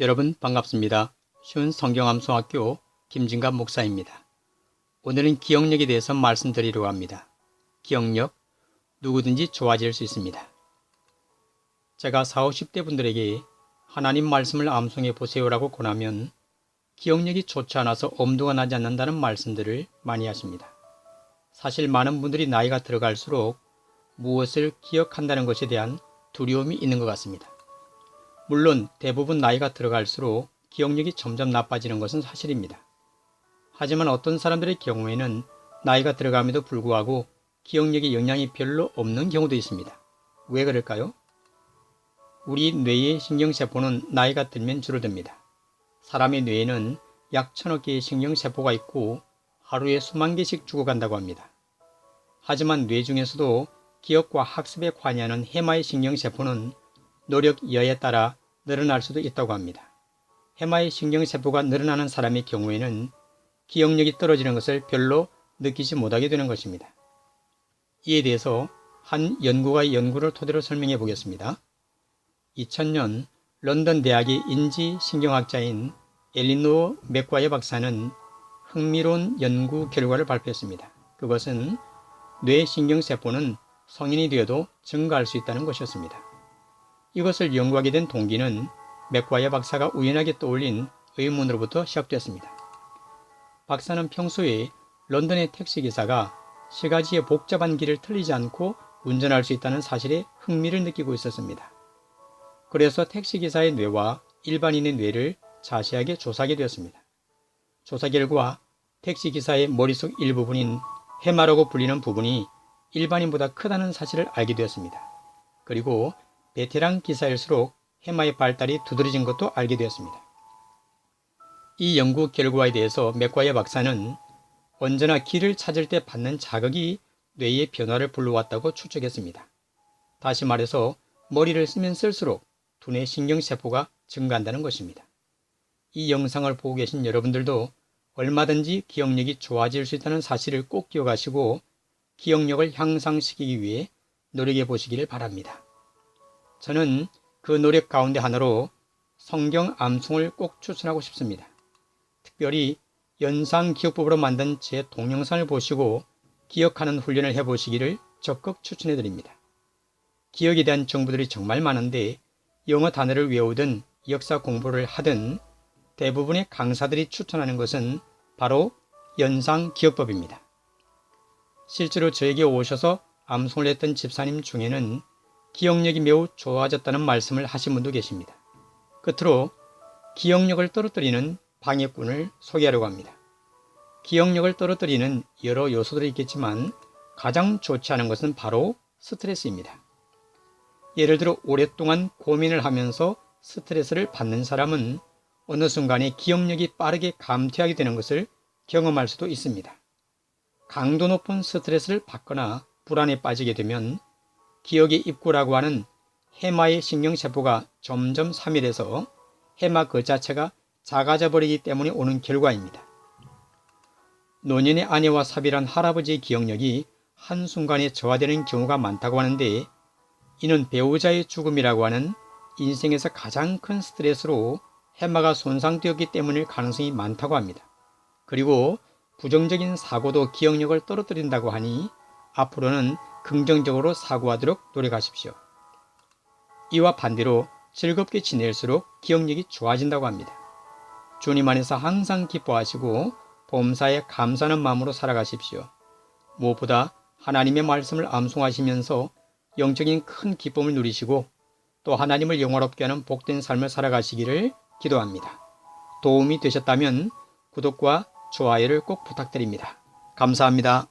여러분 반갑습니다. 쉬운 성경암송학교 김진갑 목사입니다. 오늘은 기억력에 대해서 말씀드리려고 합니다. 기억력 누구든지 좋아질 수 있습니다. 제가 40, 50대 분들에게 하나님 말씀을 암송해 보세요라고 권하면 기억력이 좋지 않아서 엄두가 나지 않는다는 말씀들을 많이 하십니다. 사실 많은 분들이 나이가 들어갈수록 무엇을 기억한다는 것에 대한 두려움이 있는 것 같습니다. 물론 대부분 나이가 들어갈수록 기억력이 점점 나빠지는 것은 사실입니다. 하지만 어떤 사람들의 경우에는 나이가 들어감에도 불구하고 기억력에 영향이 별로 없는 경우도 있습니다. 왜 그럴까요? 우리 뇌의 신경세포는 나이가 들면 줄어듭니다. 사람의 뇌에는 약 천억 개의 신경세포가 있고 하루에 수만 개씩 죽어간다고 합니다. 하지만 뇌 중에서도 기억과 학습에 관여하는 해마의 신경세포는 노력 여에 따라 늘어날 수도 있다고 합니다. 해마의 신경세포가 늘어나는 사람의 경우에는 기억력이 떨어지는 것을 별로 느끼지 못하게 되는 것입니다. 이에 대해서 한 연구가의 연구를 토대로 설명해 보겠습니다. 2000년 런던 대학의 인지신경학자인 엘리노 맥과의 박사는 흥미로운 연구 결과를 발표했습니다. 그것은 뇌신경세포는 성인이 되어도 증가할 수 있다는 것이었습니다. 이것을 연구하게 된 동기는 맥과의 박사가 우연하게 떠올린 의문으로부터 시작됐습니다. 박사는 평소에 런던의 택시기사가 세 가지의 복잡한 길을 틀리지 않고 운전할 수 있다는 사실에 흥미를 느끼고 있었습니다. 그래서 택시기사의 뇌와 일반인의 뇌를 자세하게 조사하게 되었습니다. 조사 결과 택시기사의 머릿속 일부분인 해마라고 불리는 부분이 일반인보다 크다는 사실을 알게 되었습니다. 그리고 베테랑 기사일수록 해마의 발달이 두드러진 것도 알게 되었습니다. 이 연구 결과에 대해서 맥과의 박사는 언제나 길을 찾을 때 받는 자극이 뇌의 변화를 불러왔다고 추측했습니다. 다시 말해서 머리를 쓰면 쓸수록 두뇌 신경세포가 증가한다는 것입니다. 이 영상을 보고 계신 여러분들도 얼마든지 기억력이 좋아질 수 있다는 사실을 꼭 기억하시고 기억력을 향상시키기 위해 노력해 보시기를 바랍니다. 저는 그 노력 가운데 하나로 성경 암송을 꼭 추천하고 싶습니다. 특별히 연상 기억법으로 만든 제 동영상을 보시고 기억하는 훈련을 해보시기를 적극 추천해 드립니다. 기억에 대한 정보들이 정말 많은데 영어 단어를 외우든 역사 공부를 하든 대부분의 강사들이 추천하는 것은 바로 연상 기억법입니다. 실제로 저에게 오셔서 암송을 했던 집사님 중에는 기억력이 매우 좋아졌다는 말씀을 하신 분도 계십니다. 끝으로 기억력을 떨어뜨리는 방해꾼을 소개하려고 합니다. 기억력을 떨어뜨리는 여러 요소들이 있겠지만 가장 좋지 않은 것은 바로 스트레스입니다. 예를 들어 오랫동안 고민을 하면서 스트레스를 받는 사람은 어느 순간에 기억력이 빠르게 감퇴하게 되는 것을 경험할 수도 있습니다. 강도 높은 스트레스를 받거나 불안에 빠지게 되면 기억의 입구라고 하는 해마의 신경세포가 점점 사밀해서 해마 그 자체가 작아져 버리기 때문에 오는 결과입니다. 노년의 아내와 사별한 할아버지의 기억력이 한순간에 저하되는 경우가 많다고 하는데 이는 배우자의 죽음이라고 하는 인생에서 가장 큰 스트레스로 해마가 손상되었기 때문일 가능성이 많다고 합니다. 그리고 부정적인 사고도 기억력을 떨어뜨린다고 하니 앞으로는 긍정적으로 사고하도록 노력하십시오. 이와 반대로 즐겁게 지낼수록 기억력이 좋아진다고 합니다. 주님 안에서 항상 기뻐하시고 범사에 감사하는 마음으로 살아가십시오. 무엇보다 하나님의 말씀을 암송하시면서 영적인 큰 기쁨을 누리시고 또 하나님을 영화롭게 하는 복된 삶을 살아가시기를 기도합니다. 도움이 되셨다면 구독과 좋아요를 꼭 부탁드립니다. 감사합니다.